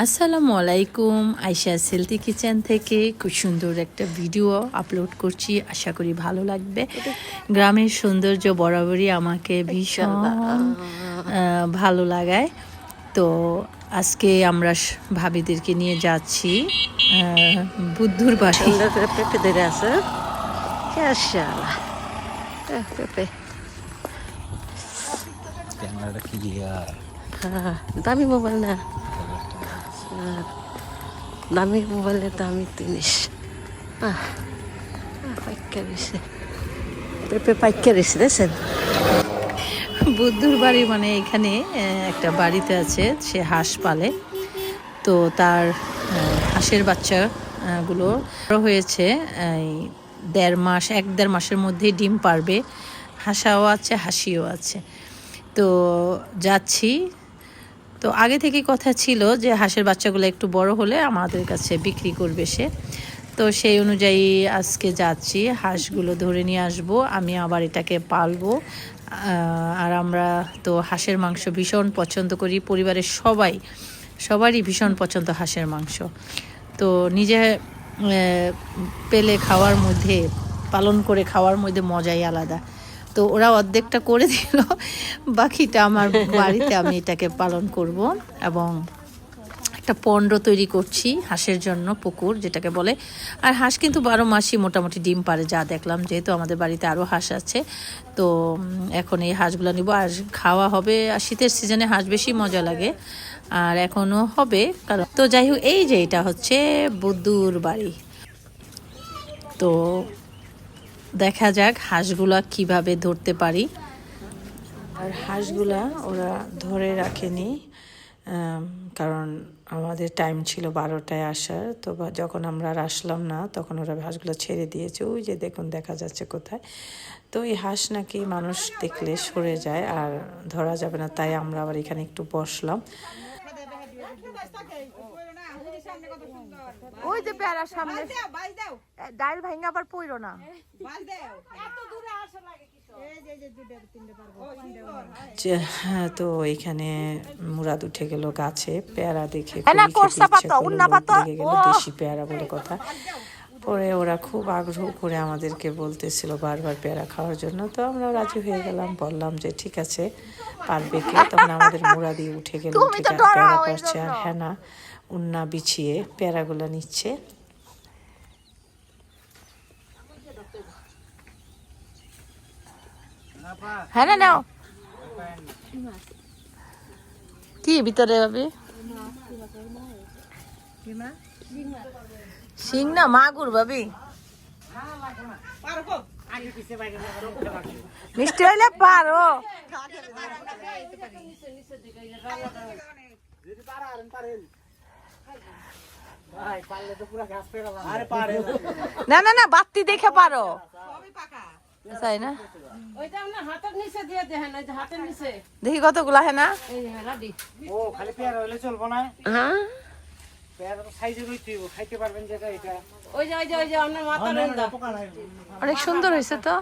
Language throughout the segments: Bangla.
আসসালামু আলাইকুম আয়শা সেলতি কিচেন থেকে খুব সুন্দর একটা ভিডিও আপলোড করছি। আশা করি ভালো লাগবে। গ্রামের সৌন্দর্য বরাবরই আমাকে ভীষণ ভালো লাগায়। তো আজকে আমরা ভাবিদেরকে নিয়ে যাচ্ছি বুদ্ধুর বাড়ি। পেঁপে ধরে আছে। হ্যাঁ, দামি মোবাইল না। দামি মোবাইলে দামি জিনিস। আহ, দেখছেন? বুদ্ধুর বাড়ি মানে এখানে একটা বাড়িতে আছে সে হাঁস পালে। তো তার হাঁসের বাচ্চা গুলো বড় হয়েছে দেড় মাস এক দেড় মাসের মধ্যে ডিম পারবে। হাসাও আছে হাসিও আছে। তো যাচ্ছি তো আগে থেকে কথা ছিল যে হাঁসের বাচ্চাগুলো একটু বড় হলে আমাদের কাছে বিক্রি করবে সে। তো সেই অনুযায়ী আজকে যাচ্ছি, হাঁসগুলো ধরে নিয়ে আসব, আমি আবার এটাকে পালবো। আর আমরা তো হাঁসের মাংস ভীষণ পছন্দ করি, পরিবারের সবাই, সবারই ভীষণ পছন্দ হাঁসের মাংস। তো নিজে পেলে খাওয়ার মধ্যে, পালন করে খাওয়ার মধ্যে মজাই আলাদা। তো ওরা অর্ধেকটা করে দিল। বাকিটা আমার বাড়িতে আমি এটাকে পালন করব এবং একটা পণ্ড তৈরি করছি হাঁসের জন্য, পুকুর যেটাকে বলে। আর হাঁস কিন্তু বারো মাসই মোটামুটি ডিম পারে যা দেখলাম। যেহেতু আমাদের বাড়িতে আরও হাঁস আছে, তো এখন এই হাঁসগুলো নিব। আর খাওয়া হবে, আর শীতের সিজনে হাঁস বেশি মজা লাগে। আর এখনও হবে, কারণ তো যাই হোক, এই যে এটা হচ্ছে বুদ্ধুর বাড়ি। তো দেখা যাক হাঁসগুলা কীভাবে ধরতে পারি। আর হাঁসগুলা ওরা ধরে রাখেনি কারণ আমাদের টাইম ছিল বারোটায় আসার। তো যখন আমরা আর আসলাম না, তখন ওরা হাঁসগুলো ছেড়ে দিয়েছে। ওই যে দেখুন, দেখা যাচ্ছে কোথায়। তো এই হাঁস নাকি মানুষ দেখলে সরে যায়, আর ধরা যাবে না। তাই আমরা আবার এখানে একটু বসলাম। ওই যে পেয়ারার সামনে। ডাইল ভাঙা আবার পইরো না। হ্যাঁ। তো এখানে মুরাদ উঠে গেল গাছে পেয়ারা দেখে না। দেশি পেয়ারা বলে কথা। পরে ওরা খুব আগ্রহ করে আমাদেরকে বলতেছিল বারবার পেয়ারা খাওয়ার জন্য। তো আমরা রাজি হয়ে গেলাম বললাম যে ঠিক আছে পারবে কে? তখন আমাদের মুরাদি উঠে গেল পেয়ারা পারছে আর জন্য। হ্যানা উন্না বিছিয়ে পেয়ারাগুলো নিচ্ছে। হ্যাঁ না নাও। কি ভিতরে ভাবি? শিং না মাগুর ভাবি? মিষ্টি হইলে পারো। না। না না বাত্তি দেখে পারো। তাই না? ওইটা না হাতের নিচে দিয়ে দেখেন ওই যে হাতের নিচে। দেখি কতগুলা হ্যাঁ না? হ্যাঁ অনেক সুন্দর হয়েছে তো।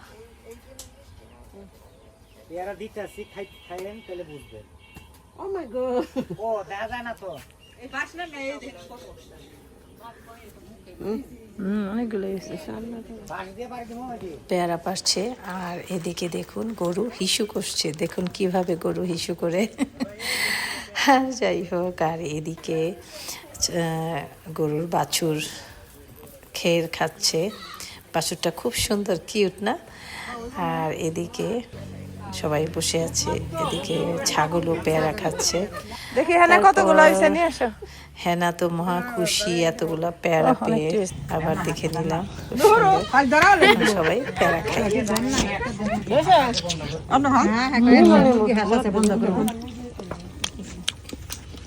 পেয়ারা দিতে আসি খাই খাইলেন তাহলে বুঝবেন। ও মাই গড ও দেখা যায় না তো। পেয়ারা পারছে, আর এদিকে দেখুন গরু হিসু করছে দেখুন কীভাবে গরু হিসু করে। আর যাই হোক, আর এদিকে গরুর বাছুর খের খাচ্ছে। বাছুরটা খুব সুন্দর, কিউট না? আর এদিকে সবাই বসে আছে এদিকে ছাগলও পেয়ারা খাচ্ছে। দেখি হ্যাঁ কতগুলো হয়েছে নিয়ে আসো। হেনা তো মহা খুশি এতগুলা প্যারা পেয়ে আবার দেখে নিলাম। সবাই পেয়ারা খাই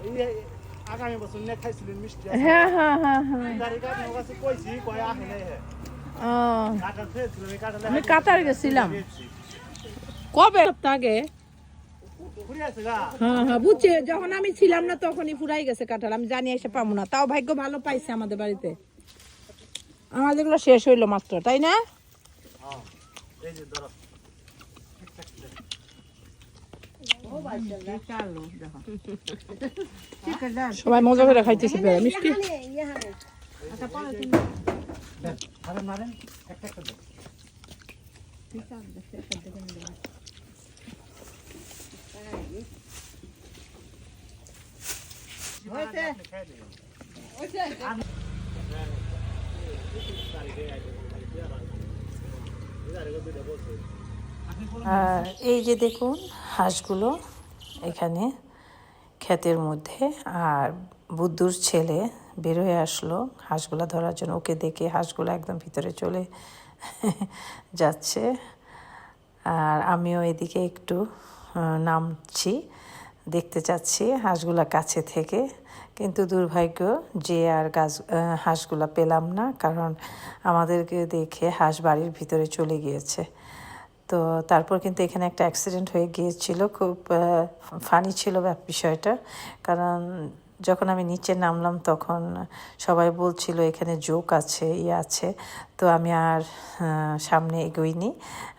এই আগামী বছর নিয়ে খাইছিলেন মিষ্টি হ্যাঁ হ্যাঁ হ্যাঁ হ্যাঁ। কাছে কইছি কয় আহে নাই আমি কাতার গেছিলাম। কবে আগে? হ্যাঁ হ্যাঁ বুঝছি যখন আমি ছিলাম না তখনই ফুরাই গেছে কাঁঠাল আমি জানি এসে পাবো না। তাও ভাগ্য ভালো পাইছে আমাদের বাড়িতে। যেগুলো শেষ হইল মাত্র তাই না এই যে ধরো সবাই মজা করে খাইতেছে পেয়ারা মিষ্টি আরে আর এই যে দেখুন হাঁসগুলো এখানে ক্ষেতের মধ্যে, আর বুদ্ধুর ছেলে বের হয়ে আসলো হাঁসগুলো ধরার জন্য। ওকে দেখে হাঁসগুলো একদম ভিতরে চলে যাচ্ছে। আর আমিও এদিকে একটু নামছি, দেখতে চাচ্ছি হাঁসগুলা কাছে থেকে। কিন্তু দুর্ভাগ্য যে আর গাছ হাঁসগুলা পেলাম না, কারণ আমাদেরকে দেখে হাঁস বাড়ির ভিতরে চলে গিয়েছে। তো তারপর কিন্তু এখানে একটা অ্যাক্সিডেন্ট হয়ে গিয়েছিল, খুব ফানি ছিল বিষয়টা। কারণ যখন আমি নিচে নামলাম তখন সবাই বলছিল, এখানে জোক আছে ইয়ে আছে। তো আমি আর সামনে এগোইনি।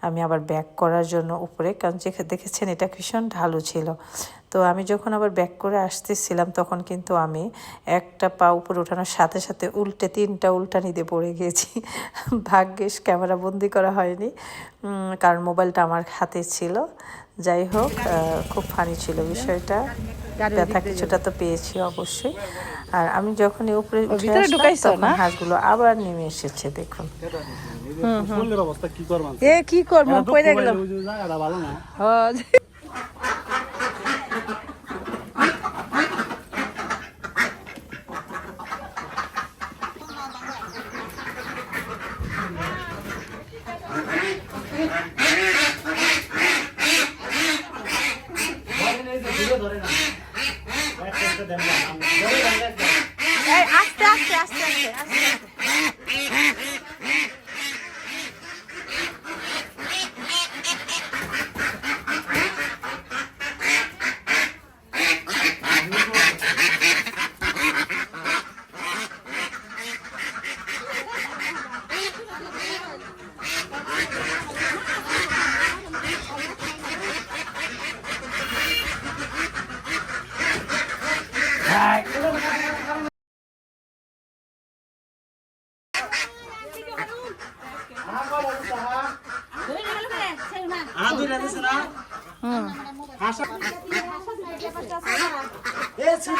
আমি আবার ব্যাক করার জন্য উপরে, কারণ যেখানে দেখেছেন এটা ভীষণ ঢালু ছিল। তো আমি যখন আবার ব্যাক করে আসতেছিলাম তখন কিন্তু আমি একটা পা উপরে ওঠানোর সাথে সাথে উল্টে তিনটা উল্টানি দিয়ে পড়ে গিয়েছি ভাগ্যিস ক্যামেরা বন্দি করা হয়নি কারণ মোবাইলটা আমার হাতে ছিল। যাই হোক খুব ফানি ছিল বিষয়টা। ব্যথা কিছুটা তো পেয়েছি অবশ্যই। আর আমি যখন এই উপরে উঠে ভিতরে আসলাম, ঢুকাইছো তখন না? হাঁসগুলো আবার নেমে এসেছে দেখুন। কি করবেন এ কি করব? পড়ে গেলাম ওই যে জায়গাটা ভালো না একটা একটা দেন না ধরে দেন একটা এই, আস্তে আস্তে আস্তে আস্তে আস্তে আদুরে দিছ না হুম হাসা এ ছিল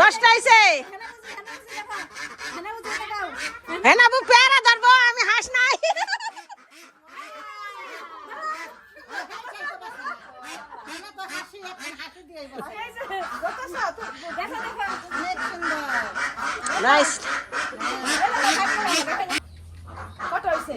দশটা আইছে। হ্যাঁ না পেয়ারা ধরবো আমি হাঁস নাই। নাইস কত হয়েছে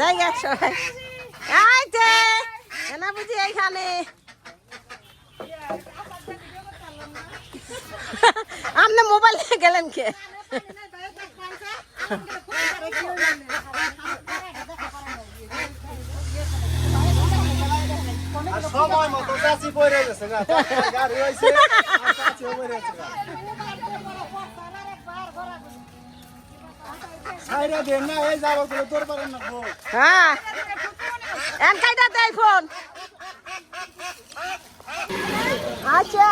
জায়গা সবাই। আইতে না বুঝি এইখানে। আপনি মোবাইল নিয়ে গেলেন কে? সময় মতো চাচি পড়ে গেছে গাড়ি হয়েছে চাচিও পড়ে গেছে গা সাইরা দেন যাব তো তোর পারেন না গো হ্যাঁ। ফোন আচ্ছা।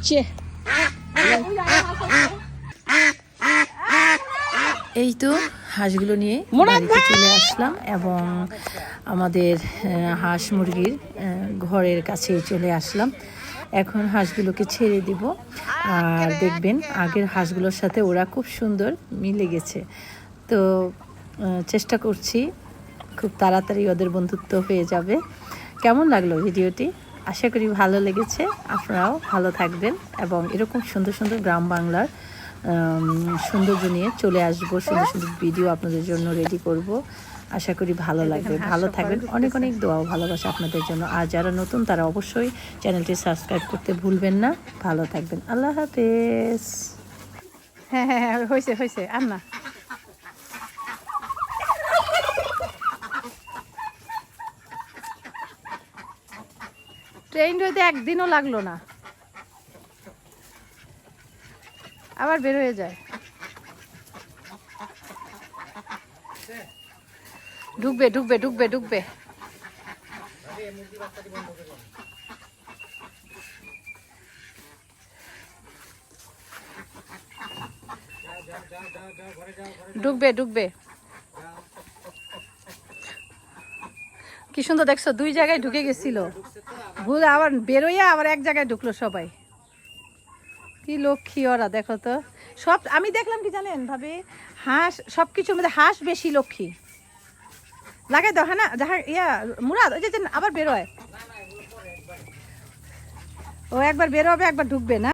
আচ্ছা এই তো হাঁসগুলো নিয়ে বাড়িতে চলে আসলাম এবং আমাদের হাঁস মুরগির ঘরের কাছে চলে আসলাম। এখন হাঁসগুলোকে ছেড়ে দিব। আর দেখবেন আগের হাঁসগুলোর সাথে ওরা খুব সুন্দর মিলে গেছে। তো চেষ্টা করছি খুব তাড়াতাড়ি ওদের বন্ধুত্ব হয়ে যাবে। কেমন লাগল ভিডিওটি? আশা করি ভালো লেগেছে। আপনারাও ভালো থাকবেন এবং এরকম সুন্দর সুন্দর গ্রাম বাংলার সৌন্দর্য নিয়ে চলে আসব। সুন্দর সুন্দর ভিডিও আপনাদের জন্য রেডি করব। আশা করি ভালো লাগবে। ভালো থাকবেন। অনেক অনেক দোয়া ভালোবাসা আপনাদের জন্য। আর যারা নতুন তারা অবশ্যই চ্যানেলটি সাবস্ক্রাইব করতে ভুলবেন না। ভালো থাকবেন। আল্লাহ হাফেজ। হ্যাঁ হ্যাঁ হ্যাঁ হয়েছে হয়েছে। আর না ট্রেন হইতে একদিনও লাগল না। আবার বের হয়ে যায়। ঢুকবে ঢুকবে ঢুকবে ঢুকবে। ঢুকবে ঢুকবে। কি সুন্দর দেখছ, দুই জায়গায় ঢুকে গেছিল। ভুল আবার বেরোইয়া আবার এক জায়গায় ঢুকলো সবাই। কি লক্ষ্মী ওরা, দেখো তো। সব আমি দেখলাম কি জানেন ভাবে? হাঁস সব কিছুর মধ্যে হাঁস বেশি লক্ষ্মী। লাগে তো হ্যাঁ যাহা ইয়া, মুরাদ, ওই যে আবার বেরোয়। ও একবার বেরোবে, একবার ঢুকবে না।